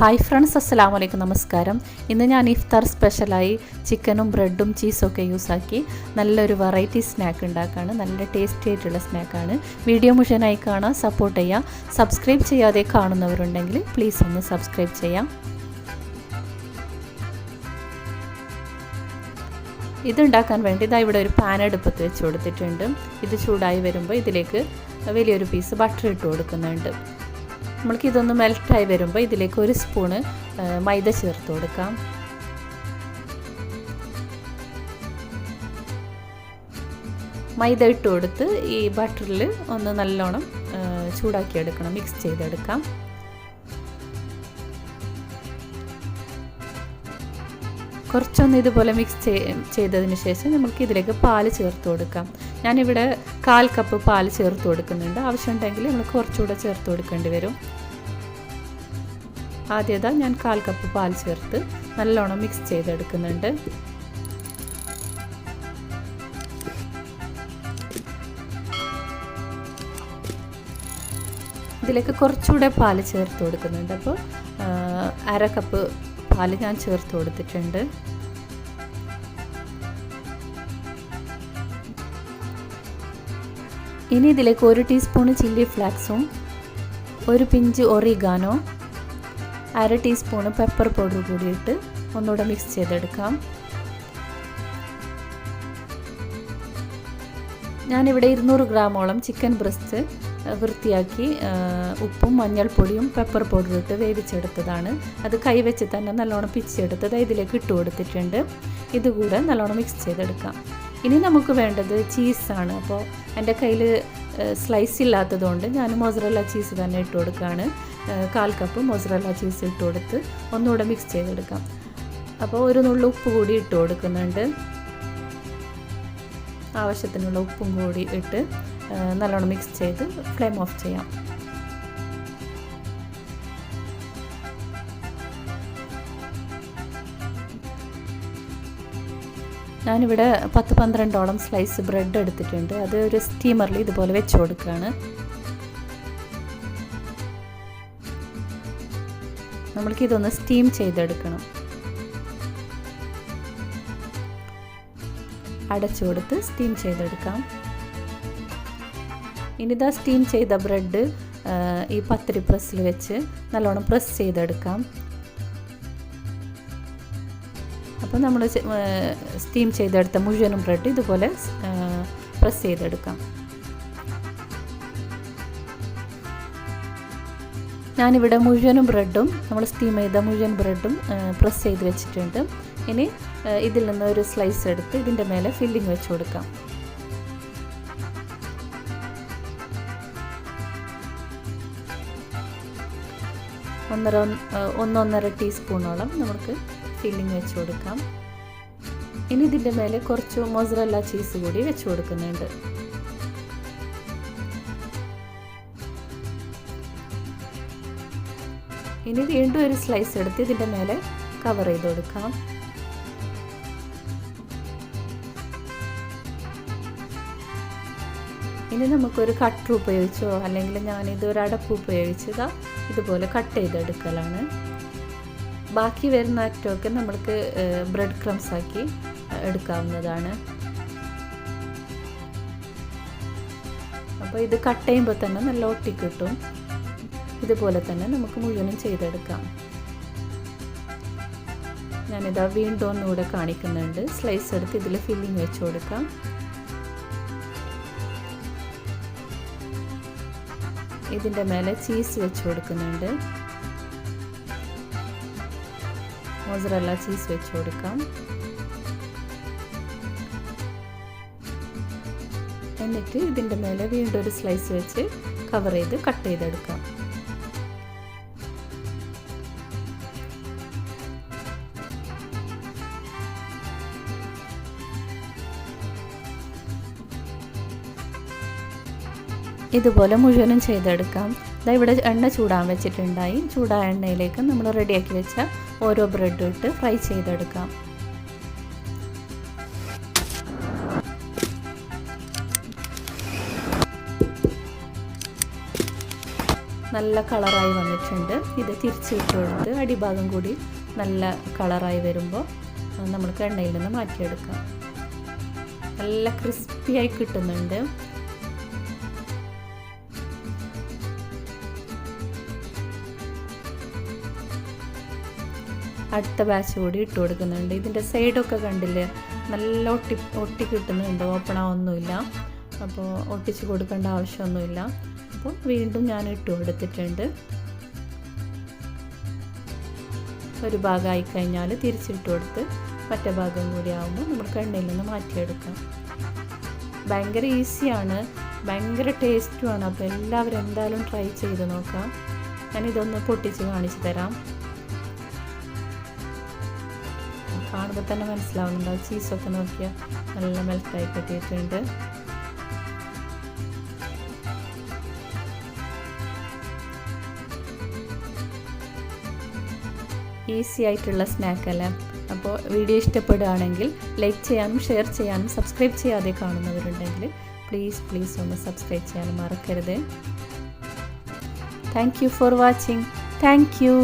Hi friends അസ്സലാമു വലൈക്കും നമസ്കാരം ഇന്ന് ഞാൻ ഇഫ്താർ സ്പെഷ്യലായി ചിക്കനും ബ്രെഡും ചീസും ഒക്കെ യൂസാക്കി നല്ലൊരു വെറൈറ്റി സ്നാക്ക് ഉണ്ടാക്കുകയാണ് നല്ല ടേസ്റ്റി ആയിട്ടുള്ള സ്നാക്കാണ് വീഡിയോ മുഴുവനായി കാണാൻ സപ്പോർട്ട് ചെയ്യാം. സബ്സ്ക്രൈബ് ചെയ്യാതെ കാണുന്നവരുണ്ടെങ്കിൽ പ്ലീസ് ഒന്ന് സബ്സ്ക്രൈബ് ചെയ്യാം. ഇതുണ്ടാക്കാൻ വേണ്ടി ഇതാ ഇവിടെ ഒരു പാൻ അടുപ്പത്ത് വെച്ച് കൊടുത്തിട്ടുണ്ട്. ഇത് ചൂടായി വരുമ്പോൾ ഇതിലേക്ക് വലിയൊരു പീസ് ബട്ടർ ഇട്ട് കൊടുക്കുന്നുണ്ട്. നമ്മൾക്ക് ഇതൊന്ന് മെൽറ്റായി വരുമ്പോൾ ഇതിലേക്ക് ഒരു സ്പൂണ് മൈദ ചേർത്ത് കൊടുക്കാം. മൈദ ഇട്ട് കൊടുത്ത് ഈ ബട്ടറിൽ ഒന്ന് നല്ലോണം ചൂടാക്കിയെടുക്കണം മിക്സ് ചെയ്തെടുക്കാം. കുറച്ചൊന്ന് ഇതുപോലെ മിക്സ് ചെയ്തതിന് ശേഷം നമുക്ക് ഇതിലേക്ക് പാൽ ചേർത്ത് കൊടുക്കാം. ഞാനിവിടെ കാൽ കപ്പ് പാൽ ചേർത്ത് കൊടുക്കുന്നുണ്ട്. ആവശ്യമുണ്ടെങ്കിൽ നമ്മൾ കുറച്ചുകൂടെ ചേർത്ത് കൊടുക്കേണ്ടി വരും. ആദ്യത ഞാൻ കാൽ കപ്പ് പാൽ ചേർത്ത് നല്ലോണം മിക്സ് ചെയ്തെടുക്കുന്നുണ്ട്. ഇതിലേക്ക് കുറച്ചുകൂടെ പാൽ ചേർത്ത് കൊടുക്കുന്നുണ്ട്. അപ്പോൾ അര കപ്പ് പാൽ ഞാൻ ചേർത്ത് കൊടുത്തിട്ടുണ്ട്. ഇനി ഇതിലേക്ക് ഒരു ടീസ്പൂൺ ചില്ലി ഫ്ലാക്സും ഒരു പിഞ്ച് ഒറിഗാനോ അര ടീസ്പൂൺ പെപ്പർ പൗഡർ കൂടിയിട്ട് ഒന്നുകൂടെ മിക്സ് ചെയ്തെടുക്കാം. ഞാനിവിടെ ഇരുന്നൂറ് ഗ്രാമോളം ചിക്കൻ ബ്രസ്റ്റ് വൃത്തിയാക്കി ഉപ്പും മഞ്ഞൾപ്പൊടിയും പെപ്പർ പൗഡറും ഇട്ട് വേവിച്ചെടുത്തതാണ്. അത് കൈവച്ച് തന്നെ നല്ലോണം പിച്ചെടുത്തത് ഇതിലേക്ക് ഇട്ട് കൊടുത്തിട്ടുണ്ട്. ഇതുകൂടെ നല്ലോണം മിക്സ് ചെയ്തെടുക്കാം. ഇനി നമുക്ക് വേണ്ടത് ചീസാണ് അപ്പോൾ എന്റെ കയ്യിൽ സ്ലൈസ് ഇല്ലാത്തതുകൊണ്ട് ഞാൻ മൊസറല്ല ചീസ് തന്നെ ഇട്ട് കൊടുക്കുകയാണ് കാൽ കപ്പ് മൊസറല്ല ചീസ് ഇട്ട് കൊടുത്ത് ഒന്നുകൂടെ മിക്സ് ചെയ്തെടുക്കാം. അപ്പോൾ ഒരു നുള്ളു ഉപ്പ് കൂടി ഇട്ട് കൊടുക്കുന്നുണ്ട്. ആവശ്യത്തിനുള്ള ഉപ്പും കൂടി ഇട്ട് നല്ലോണം മിക്സ് ചെയ്ത് ഫ്ലെയിം ഓഫ് ചെയ്യാം. ഞാനിവിടെ പത്ത് പന്ത്രണ്ടോളം സ്ലൈസ് ബ്രെഡ് എടുത്തിട്ടുണ്ട്. അത് ഒരു സ്റ്റീമറിൽ ഇതുപോലെ വെച്ച് കൊടുക്കുകയാണ്. നമ്മൾക്ക് ഇതൊന്ന് സ്റ്റീം ചെയ്തെടുക്കണം. അടച്ചു കൊടുത്ത് സ്റ്റീം ചെയ്തെടുക്കാം. ഇനിതാ സ്റ്റീം ചെയ്ത ബ്രെഡ് ഈ പത്തിരി പ്രസ്സിൽ വെച്ച് നല്ലോണം പ്രസ് ചെയ്തെടുക്കാം. അപ്പോൾ നമ്മൾ സ്റ്റീം ചെയ്തെടുത്ത മുഴുവനും ബ്രെഡ് ഇതുപോലെ പ്രസ് ചെയ്തെടുക്കാം. ഞാനിവിടെ മുഴുവനും ബ്രെഡും നമ്മൾ സ്റ്റീം ചെയ്ത മുഴുവൻ ബ്രെഡും പ്രസ് ചെയ്ത് വെച്ചിട്ടുണ്ട്. ഇനി ഇതിൽ നിന്ന് ഒരു സ്ലൈസ് എടുത്ത് ഇതിന്റെ മേലെ ഫില്ലിംഗ് വെച്ച് കൊടുക്കാം. ഒന്നര ഒന്നൊന്നര ടീസ്പൂണോളം നമുക്ക് ഫില്ലിംഗ് വെച്ച് കൊടുക്കാം. ഇനി ഇതിന്റെ മേലെ കുറച്ച് മൊസറല്ല ചീസ് കൂടി വെച്ച് കൊടുക്കുന്നുണ്ട്. ഇനി വീണ്ടും ഒരു സ്ലൈസ് എടുത്ത് ഇതിന്റെ മേലെ കവർ ചെയ്ത് കൊടുക്കാം. ഇനി നമുക്കൊരു കട്ടർ ഉപയോഗിച്ചോ അല്ലെങ്കിൽ ഞാനിത് ഒരു അടപ്പ് ഉപയോഗിച്ചതാ ഇതുപോലെ കട്ട് ചെയ്തെടുക്കലാണ്. ബാക്കി വരുന്ന അറ്റമൊക്കെ നമ്മൾക്ക് ബ്രെഡ് ക്രംസ് ആക്കി എടുക്കാവുന്നതാണ്. അപ്പോൾ ഇത് കട്ട് ചെയ്യുമ്പോൾ തന്നെ നല്ല ഒട്ടി കിട്ടും. ഇതുപോലെ തന്നെ നമുക്ക് മുഴുവനും ചെയ്തെടുക്കാം. ഞാനിതാ വീണ്ടും ഒന്നുകൂടെ കാണിക്കുന്നുണ്ട്. സ്ലൈസ് എടുത്ത് ഇതിൽ ഫില്ലിങ് വെച്ച് കൊടുക്കാം. ഇതിന്റെ മേലെ ചീസ് വെച്ച് കൊടുക്കുന്നുണ്ട്. മോസറല്ല ചീസ് വെച്ച് കൊടുക്കാം. എന്നിട്ട് ഇതിന്റെ മേലെ വീണ്ടും ഒരു സ്ലൈസ് വെച്ച് കവർ ചെയ്ത് കട്ട് ചെയ്തെടുക്കാം. ഇതുപോലെ മുഴുവനും ചെയ്തെടുക്കാം. ഇതാ ഇവിടെ എണ്ണ ചൂടാൻ വെച്ചിട്ടുണ്ടായി. ചൂടായ എണ്ണയിലേക്ക് നമ്മൾ റെഡിയാക്കി വെച്ച ഓരോ ബ്രെഡും ഇട്ട് ഫ്രൈ ചെയ്തെടുക്കാം. നല്ല കളറായി വന്നിട്ടുണ്ട്. ഇത് തിരിച്ചിട്ട് കൊടുത്ത് അടിഭാഗം കൂടി നല്ല കളറായി വരുമ്പോൾ നമുക്ക് എണ്ണയിൽ നിന്ന് മാറ്റിയെടുക്കാം. നല്ല ക്രിസ്പിയായി കിട്ടുന്നുണ്ട്. അടുത്ത ബാച്ച് കൂടി ഇട്ട് കൊടുക്കുന്നുണ്ട്. ഇതിന്റെ സൈഡൊക്കെ കണ്ടില്ലേ? നല്ല ഒട്ടി ഒട്ടി കിട്ടുന്നുണ്ട്. ഓപ്പൺ ആവുന്നില്ല അപ്പോൾ ഒട്ടിച്ച് കൊടുക്കേണ്ട ആവശ്യമൊന്നുമില്ല. അപ്പോൾ വീണ്ടും ഞാൻ ഇട്ട് കൊടുത്തിട്ടുണ്ട്. ഒരു ഭാഗമായി കഴിഞ്ഞാൽ തിരിച്ചിട്ട് കൊടുത്ത് മറ്റേ ഭാഗം കൂടി ആകുമ്പോൾ നമ്മൾ എണ്ണയിൽ നിന്ന് മാറ്റിയെടുക്കാം. ഭയങ്കര ഈസിയാണ് ഭയങ്കര ടേസ്റ്റുമാണ് അപ്പോൾ എല്ലാവരും എന്തായാലും ട്രൈ ചെയ്ത് നോക്കാം. ഞാനിതൊന്ന് പൊട്ടിച്ച് കാണിച്ചു തരാം. കാണുമ്പോൾ തന്നെ മനസ്സിലാവുന്നുണ്ടാവും ചീസൊക്കെ നോക്കിയാൽ നല്ല മെൽറ്റായി കിട്ടിയിട്ടുണ്ട്. ഈസി ആയിട്ടുള്ള സ്നാക്കല്ലേ അപ്പോൾ വീഡിയോ ഇഷ്ടപ്പെടുകയാണെങ്കിൽ ലൈക്ക് ചെയ്യാനും ഷെയർ ചെയ്യാനും സബ്സ്ക്രൈബ് ചെയ്യാതെ കാണുന്നവരുണ്ടെങ്കിൽ പ്ലീസ് പ്ലീസ് ഒന്ന് സബ്സ്ക്രൈബ് ചെയ്യാനും മറക്കരുത്. Thank you for watching thank you